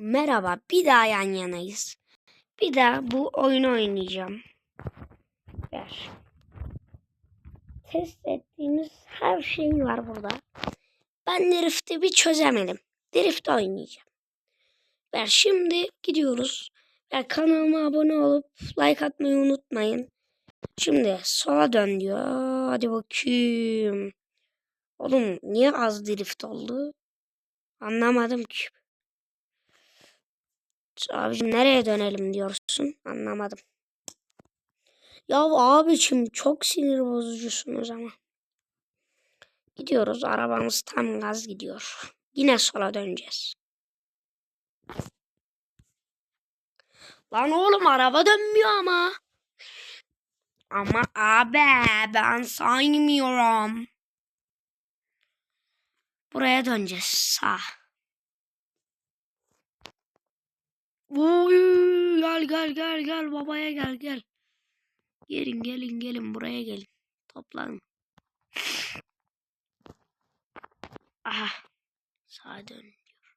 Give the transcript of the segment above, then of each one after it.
Merhaba, bir daha yan yanayız. Bir daha bu oyunu oynayacağım. Ver. Test ettiğimiz her şey var burada. Ben Drift'i bir çözemedim. Drift oynayacağım. Ver şimdi gidiyoruz. Ver kanalıma abone olup like atmayı unutmayın. Şimdi sola dön diyor. Hadi bakayım. Oğlum niye az drift oldu? Anlamadım ki. Abicim nereye dönelim diyorsun? Anlamadım. Ya abicim çok sinir bozucusunuz ama. Gidiyoruz. Arabamız tam gaz gidiyor. Yine sola döneceğiz. Lan oğlum araba dönmüyor ama. Ama abi ben saymıyorum. Buraya döneceğiz. Sağ. Uy, gel gel gel gel babaya gel gel. Gelin gelin gelin buraya gelin. Toplanın. Aha. Sağa dön diyor.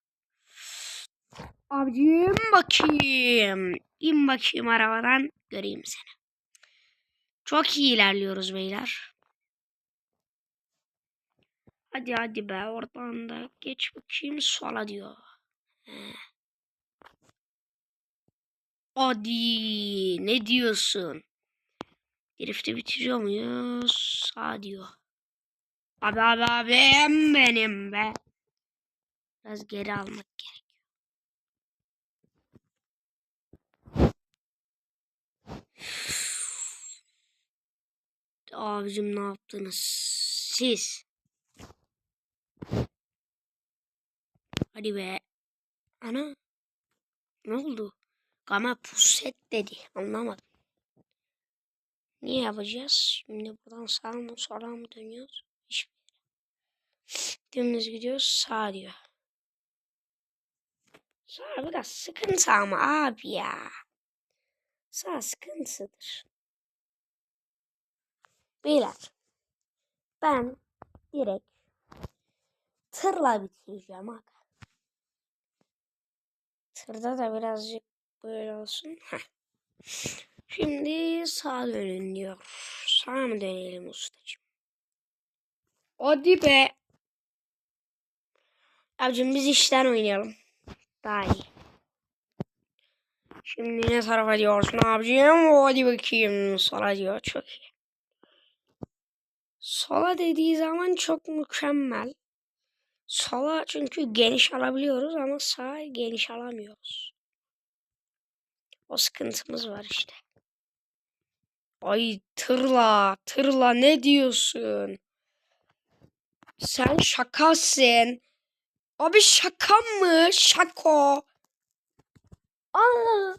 Abicim bakayım. İn bakayım arabadan göreyim seni. Çok iyi ilerliyoruz beyler. Hadi hadi be oradan da geç bakayım sola diyor. He. Hadi ne diyorsun? Drift'i bitiriyor muyuz? Sağ diyor. Abi abi abim benim be. Biraz geri almak gerekiyor. Abicim ne yaptınız? Siz. Hadi be. Ana. Ne oldu? Gama puset dedi. Anlamadım. Niye yapacağız? Şimdi buradan sağa mı sola mı dönüyoruz? Hiçbir. Dümdüz gidiyoruz. Sağ diyor. Sağ biraz sıkıntı ama abi ya. Sağ sıkıntıdır. Beyler. Ben direkt tırla bitireceğim. Tırda da birazcık böyle olsun. Heh. Şimdi sağa dönün diyor. Sağa mı dönelim ustacığım? Hadi be. Abicim biz işten oynayalım. Daha iyi. Şimdi ne tarafa diyorsun abicim? Hadi bakayım. Sola diyor. Çok iyi. Sola dediği zaman çok mükemmel. Sola çünkü geniş alabiliyoruz ama sağa geniş alamıyoruz. O sıkıntımız var işte. Ay tırla, tırla ne diyorsun? Sen şakasın. Abi şaka mı? Şako. Aa,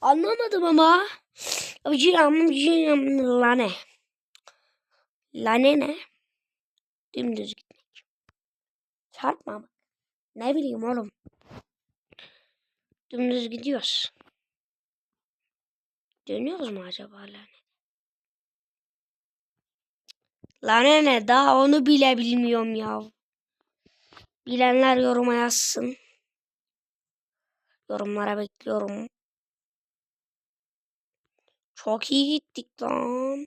anlamadım ama. Abicim, abicim, lane. Lane ne? Dümdüz gitmek. Çarpmamak. Ne bileyim oğlum. Dümdüz gidiyoruz. Dönüyoruz mu acaba lane? Lane ne? Daha onu bile bilmiyorum ya. Bilenler yoruma yazsın. Yorumlara bekliyorum. Çok iyi gittik lan.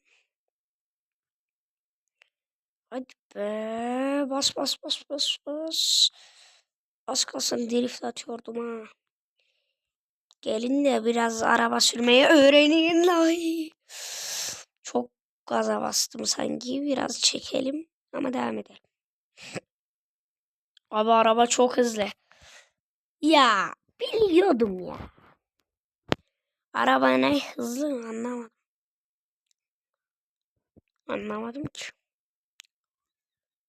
Hadi be. Bas bas bas bas bas. Az kalsın drift atıyordum ha. Gelin de biraz araba sürmeyi öğrenin. Ay. Çok gaza bastım sanki. Biraz çekelim ama devam edelim. Abi araba çok hızlı. Ya biliyordum ya. Araba ne hızlı anlamadım. Anlamadım ki.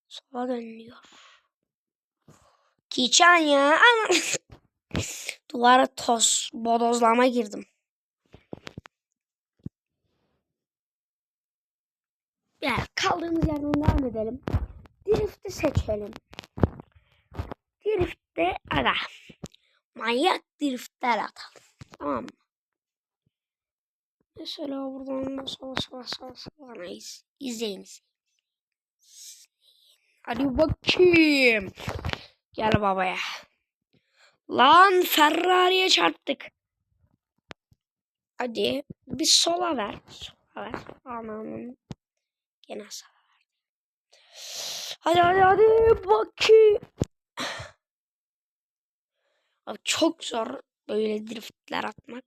Sola dönüyor. Kiçan ya. Duvara toz, bodozlama girdim. Ya kaldığımız yerden devam edelim. Drift'i seçelim. Drift'te aga. Manyak driftler atalım. Tamam mı? Mesela buradan da sola sola sola sola iz, izleyiniz. Hadi bakayım. Gel babaya. Lan Ferrari'ye çarptık. Hadi bir sola ver. Sola ver. Anamın. Gene sağa ver. Hadi hadi hadi bakayım. Abi çok zor böyle driftler atmak.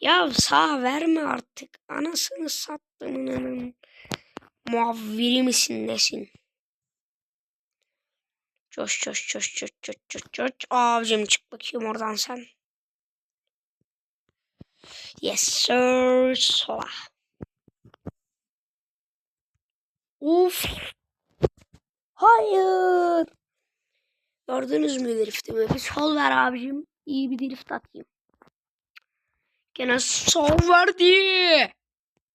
Ya sağ verme artık. Anasını sattımın anam. Muavviri misin nesin? Coş coş coş coş coş coş coş. Abicim çık bakayım oradan sen. Yes sir. Sola. Uf. Hayır. Gördünüz mü driftimi? Bir sol ver abicim. İyi bir drift atayım. Gene sol verdi.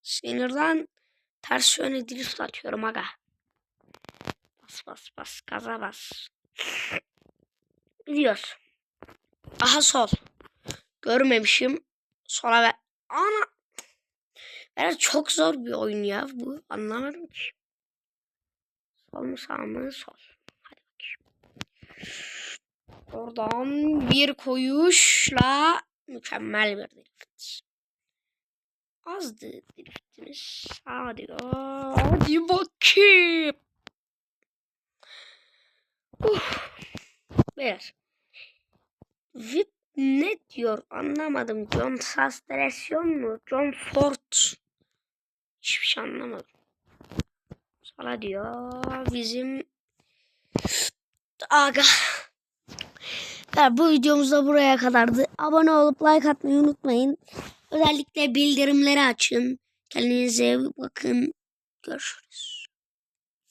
Sinirden ters yöne drift atıyorum aga. Bas bas bas gaza bas. Gidiyoruz. Aha sol. Görmemişim. Sola ver. Ana. Biraz çok zor bir oyun ya bu. Anlamadım ki. Sol mu sağ mı? Sol. Hadi bakayım. Oradan bir koyuşla mükemmel bir drift. Azdı driftimiz. Hadi, hadi bakayım. Uf. Ver. VIP ne diyor anlamadım. John Sastrasyon mu? John Ford. Hiçbir şey anlamadım. Sana diyor bizim Aga. Ya bu videomuz da buraya kadardı. Abone olup like atmayı unutmayın. Özellikle bildirimleri açın. Kendinize bakın. Görüşürüz.